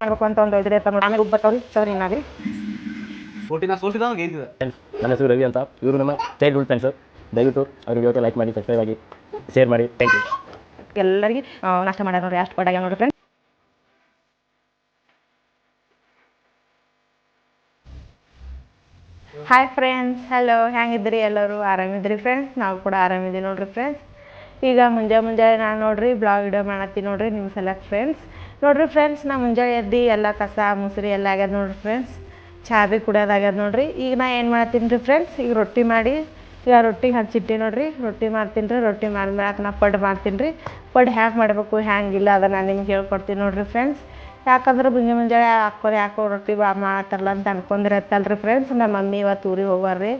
ಮಾಡ್ಬೇಕು ಅಂತ ಒಂದು ಇದ್ರೆ ಆಮೇಲೆ ಉಬ್ಬತ್ತವ್ರಿ ಸರ್ ಏನಾಗ್ರಿ ನನ್ನ ಹೆಸರು ರವಿ ಅಂತ. ಇವರು ನಮ್ಮ ಚೈಲ್ಡ್ಹುಡ್ ಫ್ರೆಂಡ್ಸ್ ದಯವಿಟ್ಟು ಅವ್ರ ವಿಡಿಯೋಕ್ಕೆ ಲೈಕ್ ಮಾಡಿ ಸಬ್ಸ್ಕ್ರೈಬ್ ಆಗಿ ಶೇರ್ ಮಾಡಿ. ಥ್ಯಾಂಕ್ ಯು ಎಲ್ಲರಿಗೆ ನಾಷ್ಟ ಮಾಡ್ಯಾರ ನೋಡ್ರಿ ಅಷ್ಟು ಪಡಾಗ ನೋಡ್ರಿ ಫ್ರೆಂಡ್ಸ್ ಹಾಯ್ ಫ್ರೆಂಡ್ಸ್ ಹಲೋ ಹೆಂಗಿದ್ರಿ ಎಲ್ಲರೂ? ಆರಾಮಿದ್ರಿ ಫ್ರೆಂಡ್ಸ್ ನಾವು ಕೂಡ ಆರಾಮಿದ್ದೀವಿ ನೋಡ್ರಿ ಫ್ರೆಂಡ್ಸ್ ಈಗ ಮುಂಜಾನೆ ಮುಂಜಾನೆ ನಾನು ನೋಡ್ರಿ ಬ್ಲಾಗ್ ವಿಡಿಯೋ ಮಾಡತ್ತೀನಿ ನೋಡ್ರಿ ನಿಮ್ಮ ಸಲಕ್ಕೆ ಫ್ರೆಂಡ್ಸ್ ನೋಡ್ರಿ ಫ್ರೆಂಡ್ಸ್ ನಾ ಮುಂಜಾನೆ ಎದ್ದು ಎಲ್ಲ ಕಸ, ಮುಸ್ರಿ ಎಲ್ಲ ಆಗ್ಯದ ನೋಡಿರಿ ಫ್ರೆಂಡ್ಸ್ ಚಹಾ ಭೀ ಕುಡಿಯೋದಾಗ್ಯದ ನೋಡ್ರಿ. ಈಗ ನಾ ಏನು ಮಾಡ್ತೀನಿ ರೀ ಫ್ರೆಂಡ್ಸ್ ಈಗ ರೊಟ್ಟಿ ಮಾಡಿ, ಈಗ ರೊಟ್ಟಿಗೆ ಹಚ್ಚಿಟ್ಟಿ ನೋಡಿರಿ. ರೊಟ್ಟಿ ಮಾಡ್ತೀನಿ ರೀ, ರೊಟ್ಟಿ ಮಾಡಿದ್ಮೇಲೆ ನಾ ಪಡ್ ಮಾಡ್ತೀನಿ ರೀ. ಪಡ್ ಹ್ಯಾಂಗೆ ಮಾಡಬೇಕು ಹ್ಯಾಂಗಿಲ್ಲ ಅದು ನಾನು ನಿಮ್ಗೆ ಹೇಳ್ಕೊಡ್ತೀನಿ ನೋಡಿರಿ ಫ್ರೆಂಡ್ಸ್ ಯಾಕಂದ್ರೆ ಮುಂಜಾನೆ ಮುಂಜಾನೆ ಹಾಕೋರಿ ಯಾಕೋ ರೊಟ್ಟಿ ಬಾ ಮಾಡ್ತಾರಲ್ಲ ಅಂತ ಅನ್ಕೊಂಡಿರತ್ತಲ್ರಿ ಫ್ರೆಂಡ್ಸ್ ನಮ್ಮ ಮಮ್ಮಿ ಇವತ್ತು ಊರಿಗೆ ಹೋಗ್ವಾರ್ರಿ.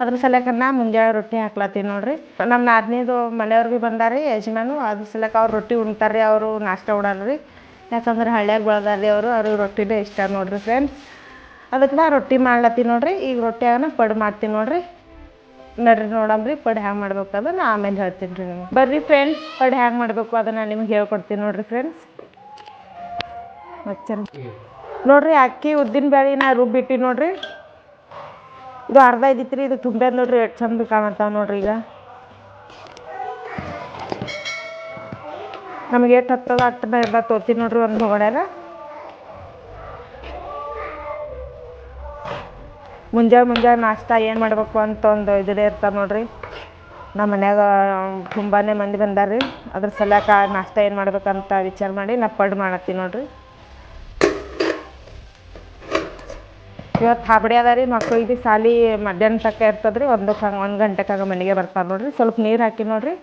ಅದ್ರ ಸಲಕ್ಕೆ ನಾ ಮುಂಜಾನೆ ರೊಟ್ಟಿ ಹಾಕ್ಲತ್ತೀನಿ ನೋಡಿರಿ. ನಮ್ಮ ನಾದಿನಿದು ಮನೆಯವ್ರು ಭೀ ಬಂದಾರಿ ಯಜಮಾನು ಅದ್ರ ಸಲಕ ಅವ್ರು ರೊಟ್ಟಿ ಉಣ್ತಾರೆ ಅವರು ನಾಷ್ಟ ಉಣಲ್ರಿ. ಯಾಕಂದ್ರೆ ಬೆಳ್ದಾರಿ ಅವರು ಅವ್ರಿಗೆ ರೊಟ್ಟಿನೇ ಇಷ್ಟ ನೋಡಿರಿ ಫ್ರೆಂಡ್ಸ್ ಅದಕ್ಕೆ ನಾ ರೊಟ್ಟಿ ಮಾಡ್ಲತ್ತೀನಿ ನೋಡಿರಿ, ಈಗ ರೊಟ್ಟಿ ಆಗನ ಪಡ್ ಮಾಡ್ತೀನಿ ನೋಡಿರಿ. ನಡ್ರಿ ನೋಡಂಬ್ರಿ ಪಡ್ ಹ್ಯಾಂಗೆ ಮಾಡ್ಬೇಕು ಅದನ್ನ ಆಮೇಲೆ ಹೇಳ್ತೀನಿ ರೀ ನಿಮ್ಗೆ. ಬರ್ರಿ ಫ್ರೆಂಡ್ಸ್ ಪಡ್ ಹ್ಯಾಂಗೆ ಮಾಡಬೇಕು ಅದನ್ನು ನಿಮ್ಗೆ ಹೇಳ್ಕೊಡ್ತೀನಿ ನೋಡಿರಿ ಫ್ರೆಂಡ್ಸ್ ಹಚ್ಚರಿ ನೋಡ್ರಿ ಅಕ್ಕಿ ಉದ್ದಿನ ಬೇಳೆ ನಾ ರುಬ್ಬಿಟ್ಟಿ ನೋಡಿರಿ. ಇದು ಅರ್ಧ ಇದ್ದಿತ್ತು ರೀ ಇದು ತುಂಬ್ಯಾದ ನೋಡ್ರಿ, ಎಷ್ಟು ಚಂದ ಕಾಣತ್ತಾವ ನೋಡಿರಿ ಈಗ. ನಮಗೆ ಎಷ್ಟು ಹತ್ತದ ಅಷ್ಟನ್ನ ಎಲ್ಲ ತೋತೀನಿ ನೋಡ್ರಿ ಒಂದು ಹೊಗಡ್ಯಾಗ ಮುಂಜಾನೆ ಮುಂಜಾನೆ ನಾಷ್ಟ ಏನು ಮಾಡಬೇಕು ಅಂತ ಒಂದು ಇದೇ ಇರ್ತಾರೆ ನೋಡ್ರಿ. ನಮ್ಮ ಮನ್ಯಾಗ ತುಂಬಾ ಮಂದಿ ಬಂದಾರ ರೀ ಅದ್ರ ಸಲಕ ನಾಷ್ಟ ಏನು ಮಾಡ್ಬೇಕಂತ ವಿಚಾರ ಮಾಡಿ ನಾ ಪಡ್ ಮಾಡತ್ತೀನಿ ನೋಡ್ರಿ. ಇವತ್ತು ಹಾಬಡಿ ಅದ ರೀ ಮಕ್ಳಿಗೆ ಸಾಲಿ ಮಧ್ಯಾಹ್ನ ತಕ್ಕ ಇರ್ತದೆ ರೀ ಒಂದಕ್ಕೆ ಹಂಗೆ ಒಂದು ಗಂಟೆಗೆ ಮನೆಗೆ ಬರ್ತಾರೆ ನೋಡ್ರಿ. ಸ್ವಲ್ಪ ನೀರು ಹಾಕಿ ನೋಡ್ರಿ.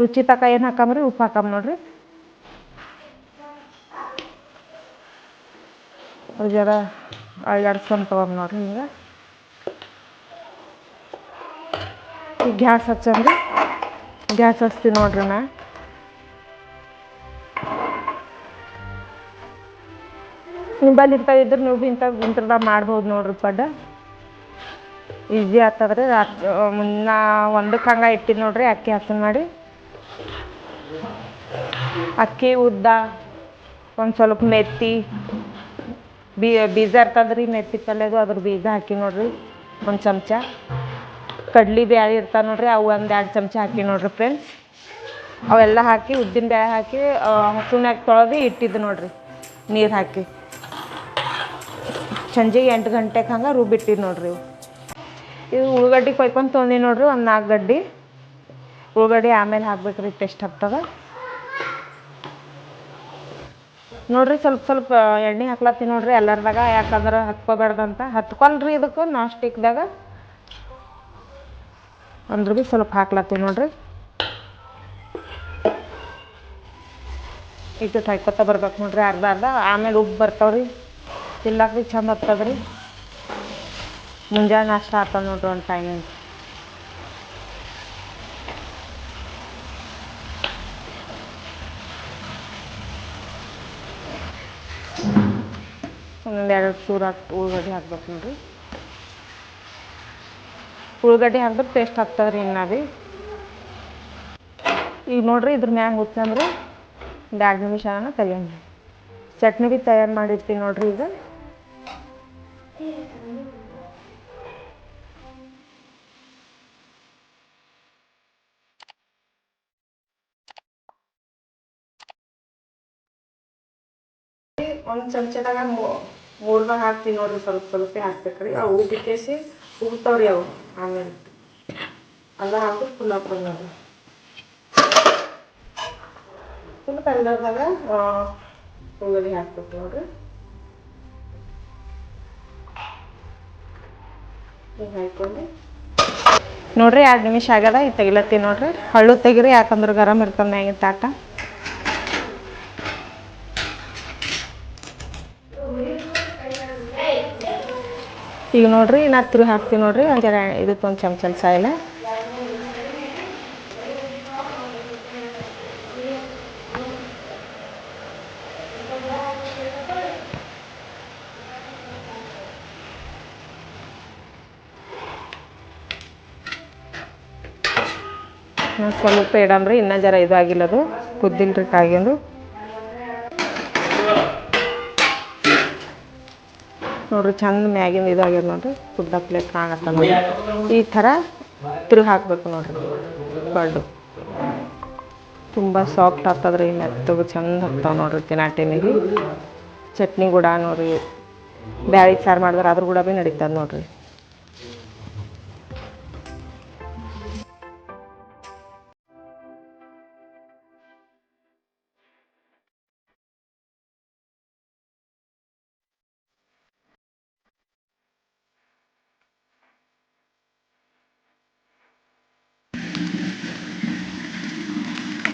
ರುಚಿ ತಕ ಏನು ಹಾಕಮ್ರಿ ಉಪ್ಪು ಹಾಕಮ್ ನೋಡ್ರಿ. ಅದು ಜರ ಅಳ್ಳಾಡ್ಸ್ಕೊಂಡು ತೊಗೊಂಡ್ ನೋಡ್ರಿ ಹಿಂಗೆ ಈಗ ಗ್ಯಾಸ್ ಹಚ್ಚಂದ್ರೆ ಗ್ಯಾಸ್ ಹಚ್ತೀವಿ ನೋಡ್ರಿ ನಾ ನಿಂಬಲ್ಲಿ ಇಂಥ ಇದ್ರೆ ನೀವು ಇಂಥ ಇಂಥದ ಮಾಡ್ಬೋದು ನೋಡ್ರಿ ಪಡ್ಡ ಈಸಿ ಆಗ್ತದ್ರಿ ರಾತ್ರಿ ಮುನ್ನ ಒಂದಕ್ಕೆ ಹಂಗೆ ಇಟ್ಟಿನಿ ನೋಡ್ರಿ ಅಕ್ಕಿ ಹಸನ್ ಮಾಡಿ ಅಕ್ಕಿ ಉದ್ದ ಒಂದು ಸ್ವಲ್ಪ ಮೆತ್ತಿ ಬೀ, ಬೀಜ ಇರ್ತದ್ರಿ ಮೆತ್ತಿ ಪಲ್ಯದು ಅದ್ರ ಬೀಜ ಹಾಕಿ ನೋಡ್ರಿ, ಒಂದು ಚಮಚ. ಕಡ್ಲಿ ಬ್ಯಾಳಿ ಇರ್ತಾವೆ ನೋಡ್ರಿ, ಅವು ಒಂದು ಎರಡು ಚಮಚ ಹಾಕಿ ನೋಡ್ರಿ ಫ್ರೆಂಡ್ಸ್ ಅವೆಲ್ಲ ಹಾಕಿ, ಉದ್ದಿನ ಬೇಳೆ ಹಾಕಿ ಹಸುನ್ಯಾಗ ತೊಳೆದು ಇಟ್ಟಿದ್ದು ನೋಡ್ರಿ, ನೀರು ಹಾಕಿ. ಸಂಜೆ ಎಂಟು ಗಂಟೆಗೆ ಹಂಗೆ ರುಬ್ಬಿಟ್ಟಿದ್ದು ನೋಡ್ರಿ ಇದು ಉಳ್ಳಾಗಡ್ಡಿ ಕೊಯ್ಕೊಂಡು ತೊಗೊಂಡಿ ನೋಡ್ರಿ, ಒಂದು ನಾಲ್ಕು ಗಡ್ಡಿ. ಉಳ್ಳಾಗಡ್ಡಿ ಆಮೇಲೆ ಹಾಕ್ಬೇಕ್ರಿ ಟೇಸ್ಟ್ ಆಗ್ತದ ನೋಡ್ರಿ ಸ್ವಲ್ಪ ಸ್ವಲ್ಪ ಎಣ್ಣೆ ಹಾಕ್ಲತ್ತೀನಿ ನೋಡಿರಿ, ಎಲ್ಲರದಾಗ ಯಾಕಂದ್ರೆ ಹತ್ಕೋಬಾರ್ದಂತ. ಹತ್ಕೊಲ್ರಿ ಇದಕ್ಕೆ ನಾನ್ ಸ್ಟಿಕ್ದಾಗ ಅಂದ್ರೂ ಭೀ ಸ್ವಲ್ಪ ಹಾಕ್ಲತ್ತೀನಿ ನೋಡಿರಿ. ಈಗ ಹಾಕ್ಕೊತ ಬರ್ಬೇಕು ನೋಡ್ರಿ, ಅರ್ಧ ಅರ್ಧ. ಆಮೇಲೆ ಉಪ್ಪು ಬರ್ತಾವ್ರಿ. ತಿನ್ನಕ್ಕೆ ಭೀ ಚಂದ ಆಗ್ತದ್ರಿ. ಮುಂಜಾನೆ ನಾಷ್ಟ ಆಗ್ತದೆ ನೋಡ್ರಿ ಒಂದು ಟೈಮಿಂಗ್ ಒಂದೊಂದು ಎರಡು ಚೂರು ಹಾಕಿ ಉಳ್ಳಾಗಡ್ಡಿ ಹಾಕ್ಬೇಕು ನೋಡ್ರಿ ಉಳ್ಳಾಗಡ್ಡಿ ಹಾಕಿದ್ರೆ ಟೇಸ್ಟ್ ಆಗ್ತದ್ರಿ ಇನ್ನು ಭೀ ಈಗ ನೋಡ್ರಿ ಇದ್ರ ಮ್ಯಾಗ ಹುಚ್ಚಂದ್ರೆ ಒಂದು ಎರಡು ನಿಮಿಷ ತೆಗಿಯೋಣ ಚಟ್ನಿ ಭೀ ತಯಾರು ಮಾಡಿರ್ತೀನಿ ನೋಡ್ರಿ ಈಗ ಒಂದು ಚಮಚದಾಗ ಮೂರು ಭಾಗ ಹಾಕ್ತೀನಿ ನೋಡ್ರಿ ಸ್ವಲ್ಪ ಸ್ವಲ್ಪ ಹಾಕ್ಬೇಕ್ರಿ. ಅವು ಉಬ್ಬಿಕೇಸಿ ಉಗ್ತಾವ್ರಿ ಅವು. ಆಮೇಲೆ ಅಲ್ಲ ಹಾಕಿ ಪುನಃ ನೋಡ್ರಿ ಫುಲ್ ಕಲ್ಲರ್ದಾಗ ಉಳ್ಳಾಗಡ್ಡಿ ಹಾಕ್ಬೇಕು ನೋಡ್ರಿ. ನೋಡ್ರಿ ಎರಡು ನಿಮಿಷ ಆಗ್ಯದ, ಈ ತೆಗಿಲತ್ತೀನಿ ನೋಡ್ರಿ. ಹಳ್ಳು ತೆಗಿರಿ, ಯಾಕಂದ್ರೆ ಗರಮ್ ಇರ್ತದೆ ಮ್ಯಾಗಿನ ತಾಟ. ಈಗ ನೋಡಿರಿ ನಾ ತಿರುಗಿ ಹಾಕ್ತೀನಿ ನೋಡಿರಿ. ಒಂದು ಜರ ಇದಕ್ಕೆ ಒಂದು ಚಮಚ ಸಾಯಿಲ. ಸ್ವಲ್ಪ ಇಡಮ್ರಿ ಇನ್ನೂ ಜರ ಇದು ಆಗಿಲ್ಲದು ಕುದ್ದಿಲ್ರಿ ಕಾಗಿಂದು. ನೋಡ್ರಿ, ಚಂದ ಮ್ಯಾಗಿಂದ ಇದಾಗ್ಯದ ನೋಡ್ರಿ ಉದ್ದ ಪ್ಲೇಟ್ ಕಾಣತ್ತ ಈ ಥರ ತಿರುಗಿ ಹಾಕಬೇಕು ನೋಡ್ರಿ. ಪಡ್ಡು ತುಂಬ ಸಾಫ್ಟ್ ಆಗ್ತದ್ರಿ, ಮೆತ್ತಗೆ ಚಂದ ಆಗ್ತಾವೆ ನೋಡ್ರಿ ತಿನ್ನಾಟಿನಿಗೆ ಚಟ್ನಿ ಕೂಡ ನೋಡ್ರಿ, ಬ್ಯಾಳಿ ಸಾರು ಮಾಡಿದ್ರೆ ಅದ್ರ ಕೂಡ ಭೀ ನಡೀತದೆ ನೋಡ್ರಿ.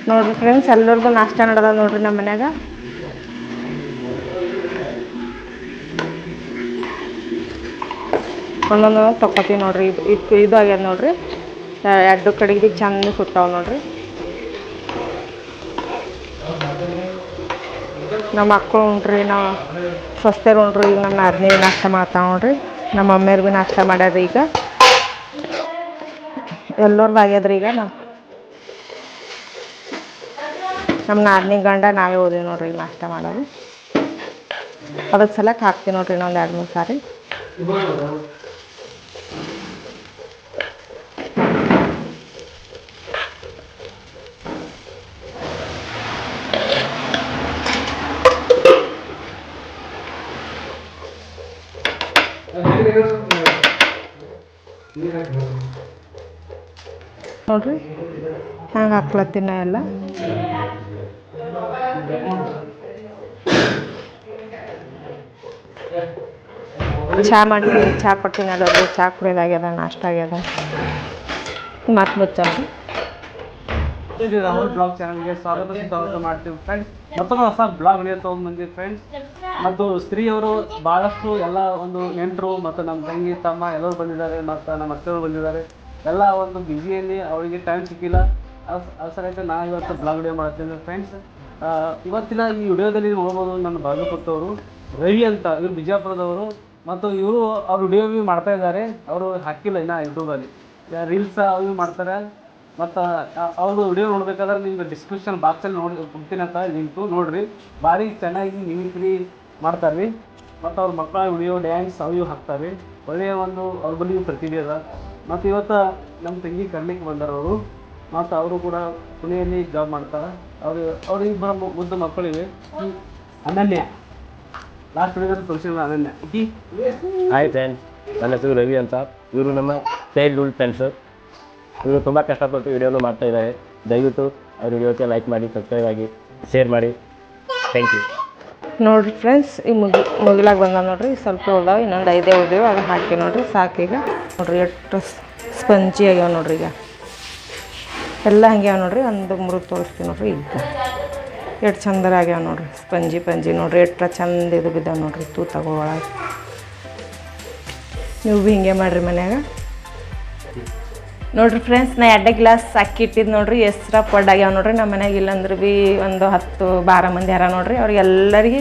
ನೋಡ್ರಿ ಫ್ರೆಂಡ್ಸ್ ಎಲ್ಲರಿಗೂ ನಾಷ್ಟ ನಡೆದ ನೋಡ್ರಿ ನಮ್ಮ ಮನ್ಯಾಗ. ಒಂದೊಂದು ತಗೋತೀವಿ ನೋಡ್ರಿ. ಇದು ಇದು ಇದು ಆಗ್ಯದ ನೋಡ್ರಿ. ಎರಡು ಕಡೆಗೆ ಚೆಂದ ಸುಟ್ಟಾವ ನೋಡ್ರಿ. ನಮ್ಮ ಮಕ್ಕಳು ಉಂಡ್ರಿ ನಾವು ಸ್ವಸ್ಥರು ಉಂಡ್ರಿ, ಈಗ ನಮ್ಮ ನಾದ್ನಿ ನಾಷ್ಟ ಮಾಡ್ತಾವ ನೋಡ್ರಿ. ನಮ್ಮ ಮಮ್ಮಿಯರ್ ಭೀ ನಾಷ್ಟ ಮಾಡ್ಯಾರ ಈಗ. ಎಲ್ಲರಿಗೂ ಆಗ್ಯದ್ರಿ ಈಗ ನಾವು ನಮ್ಮ ನಾದಿನಿ ಗಂಡ ನಾವೇ ಹೋದಿವಿ ನೋಡ್ರಿ ನಾಷ್ಟ ಮಾಡೋದು. ಅದಕ್ಕೆ ಸಲಕ್ಕೆ ಹಾಕ್ತೀವಿ ನೋಡ್ರಿ ಇನ್ನೊಂದು ಎರಡು ಮೂರು ಸಾರಿ. ನೋಡ್ರಿ, ಹ್ಯಾಂಗೆ ಹಾಕ್ಲತ್ತಿನ ಎಲ್ಲ? ಚಹಾ ಮಾಡ್ತೀನಿ ಚಹಾ ಕೊಡ್ತೀನಿ ಅದೊಂದು ಚಹಾ ಕುಡಿಯೋದಾಗ್ಯದ ನಾಷ್ಟ ಆಗ್ಯದ. ಮತ್ತೆ ಮುಚ್ಚಿ. ಇದು ಬ್ಲಾಗ್ ಚಾನಲ್ಗೆ ಸ್ವಾಗತ ಸ್ವಾಗತ ಮಾಡ್ತೀವಿ ಫ್ರೆಂಡ್ಸ್ ಮತ್ತೊಂದು ಹೊಸ ಬ್ಲಾಗ್ ವಿಡಿಯೋ ತೊಗೊಂಡು ಬಂದಿವಿ ಫ್ರೆಂಡ್ಸ್ ಮತ್ತು ಸ್ತ್ರೀಯವರು ಭಾಳಷ್ಟು ಎಲ್ಲ ಒಂದು ನೆಂಟರು ಮತ್ತು ನಮ್ಮ ತಂಗಿ, ತಮ್ಮ ಎಲ್ಲರೂ ಬಂದಿದ್ದಾರೆ, ಮತ್ತು ನಮ್ಮ ಅಕ್ಕರು ಬಂದಿದ್ದಾರೆ. ಎಲ್ಲ ಒಂದು ಬ್ಯುಸಿಯಲ್ಲಿ ಅವರಿಗೆ ಟೈಮ್ ಸಿಕ್ಕಿಲ್ಲ. ಅದು ನಾನು ಇವತ್ತು ಬ್ಲಾಗ್ ವಿಡಿಯೋ ಮಾಡ್ತೀನಿ ಫ್ರೆಂಡ್ಸ್ ಇವತ್ತಿನ ಈ ವಿಡಿಯೋದಲ್ಲಿ ನೋಡ್ಬೋದು ನನ್ನ ಬಾಗಲಕೋಟವರು ರವಿ ಅಂತ, ಇವರು ಬಿಜಾಪುರದವರು. ಮತ್ತು ಇವರು ಅವ್ರು ವಿಡಿಯೋ ಬಿ ಮಾಡ್ತಾ ಇದ್ದಾರೆ. ಅವರು ಹಾಕಿಲ್ಲ ಇನ್ನು ಯೂಟ್ಯೂಬಲ್ಲಿ ರೀಲ್ಸ್ ಅವು ಮಾಡ್ತಾರೆ. ಮತ್ತು ಅವರು ವಿಡಿಯೋ ನೋಡ್ಬೇಕಾದ್ರೆ ನಿಮ್ಗೆ ಡಿಸ್ಕ್ರಿಪ್ಷನ್ ಬಾಕ್ಸಲ್ಲಿ ನೋಡಿ, ಕೊಡ್ತೀನಿ ಅಂತ ಲಿಂಕು ನೋಡ್ರಿ. ಭಾರಿ ಚೆನ್ನಾಗಿ ಮಿಮಿಕ್ರಿ ಮಾಡ್ತಾರೆ ರೀ ಮತ್ತು ಅವ್ರ ಮಕ್ಕಳ ವಿಡಿಯೋ ಡ್ಯಾನ್ಸ್ ಅವು ಹಾಕ್ತಾರೆ ಒಳ್ಳೆಯ ಒಂದು ಅವ್ರ ಬಳಿ ಪ್ರತಿಭೆ ಅದ ಮತ್ತು ಇವತ್ತು ನಮ್ಮ ತಂಗಿ ಕರ್ಲಿಕ್ಕೆ ಬಂದಾರವರು ಮತ್ತು ಅವರು ಕೂಡ ಪುಣೆಯಲ್ಲಿ ಜಾಬ್ ಮಾಡ್ತಾರೆ. ಅವರು ಅವ್ರಿಗೆ ಇಬ್ಬರು ಮು- ಮುದ್ದು ಮಕ್ಕಳಿವೆ. ಅನನ್ಯ. ಲಾಸ್ಟ್ ಹುಡುಗರ ತೋರಿಸಿಲ್ಲ ಅನನ್ಯ. ಓಕೆ ಹಾಯ್ ಫ್ರೆಂಡ್ಸ್ ನನ್ನ ಹೆಸರು ರವಿ ಅಂತ. ಇವರು ನಮ್ಮ ಚೈಲ್ಡ್ಹುಡ್ ಫ್ರೆಂಡ್ಸು ಇವರು ತುಂಬ ಕಷ್ಟಪಟ್ಟು ವಿಡಿಯೋನು ಮಾಡ್ತಾ ಇದ್ದಾರೆ. ದಯವಿಟ್ಟು ಅವ್ರ ವೀಡಿಯೋಕ್ಕೆ ಲೈಕ್ ಮಾಡಿ ಸಬ್ಸ್ಕ್ರೈಬ್ ಆಗಿ ಶೇರ್ ಮಾಡಿ. ಥ್ಯಾಂಕ್ ಯು ನೋಡ್ರಿ ಫ್ರೆಂಡ್ಸ್ ಈ ಮುಗಿ ಮುಗಿಲಾಗ ಬಂದ ನೋಡ್ರಿ ಸ್ವಲ್ಪ ಉಳ್ದಾವೆ ಇನ್ನೊಂದು ಐದೇ ಉಳ್ದೇವು ಅದು ಹಾಕಿ ನೋಡ್ರಿ ಸಾಕೀಗ ನೋಡ್ರಿ ಎಷ್ಟು ಸ್ಪಂಜಿ ಆಗ್ಯಾವ ನೋಡ್ರಿ ಈಗ. ಎಲ್ಲ ಹಂಗೆ ಅವ ನೋಡ್ರಿ, ಒಂದು ಮೂರು ತೋರಿಸ್ತೀವಿ ನೋಡ್ರಿ ಈಗ. ಎಷ್ಟು ಚಂದರ ಆಗ್ಯಾವ ನೋಡ್ರಿ, ಸ್ಪಂಜಿ ಪಂಜಿ ನೋಡ್ರಿ ಎಷ್ಟು ಚಂದ ಇದು ಬಿದ್ದಾವ ನೋಡ್ರಿ, ತೂ ತಗೋಳ ನೀವು ಭೀ ಹಿಂಗೆ ಮಾಡ್ರಿ ಮನ್ಯಾಗ. ನೋಡ್ರಿ ಫ್ರೆಂಡ್ಸ್ ನಾ ಎರಡೇ ಗ್ಲಾಸ್ ಅಕ್ಕಿ ಇಟ್ಟಿದ್ದು ನೋಡ್ರಿ, ಎಸ್ರ ಆಗ್ಯಾವ ನೋಡ್ರಿ, ನಮ್ಮ ಮನೆಯಾಗ ಇಲ್ಲಂದ್ರೆ ಭೀ ಒಂದು ಹತ್ತು ಬಾರ ಮಂದಿ ಯಾರ ನೋಡ್ರಿ ಅವ್ರಿಗೆಲ್ಲರಿಗೆ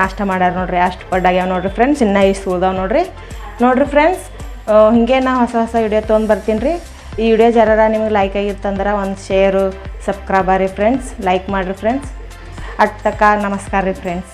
ನಾಷ್ಟ ಮಾಡ್ಯಾರ ನೋಡ್ರಿ, ಅಷ್ಟು ಪಡ್ಡಾಗ್ಯಾವ ನೋಡ್ರಿ ಫ್ರೆಂಡ್ಸ್ ಇನ್ನೂ ಇಷ್ಟು ಉಳ್ದಾವ ನೋಡ್ರಿ. ನೋಡ್ರಿ ಫ್ರೆಂಡ್ಸ್ ಹಿಂಗೆ ನಾ ಹೊಸ ಹೊಸ ವಿಡಿಯೋ ತೊಗೊಂಡು ಬರ್ತೀನಿ ರೀ ಈ ವಿಡಿಯೋ ಜರರ ನಿಮಗೆ ಲೈಕ್ ಆಗಿತ್ತಂದ್ರೆ ಒಂದು ಶೇರು ಸಬ್ಸ್ಕ್ರೈಬ್ ರೀ ಫ್ರೆಂಡ್ಸ್ ಲೈಕ್ ಮಾಡಿರಿ ಫ್ರೆಂಡ್ಸ್ ಅಟ್ ತಕ್ಕ ನಮಸ್ಕಾರ ರೀ ಫ್ರೆಂಡ್ಸ್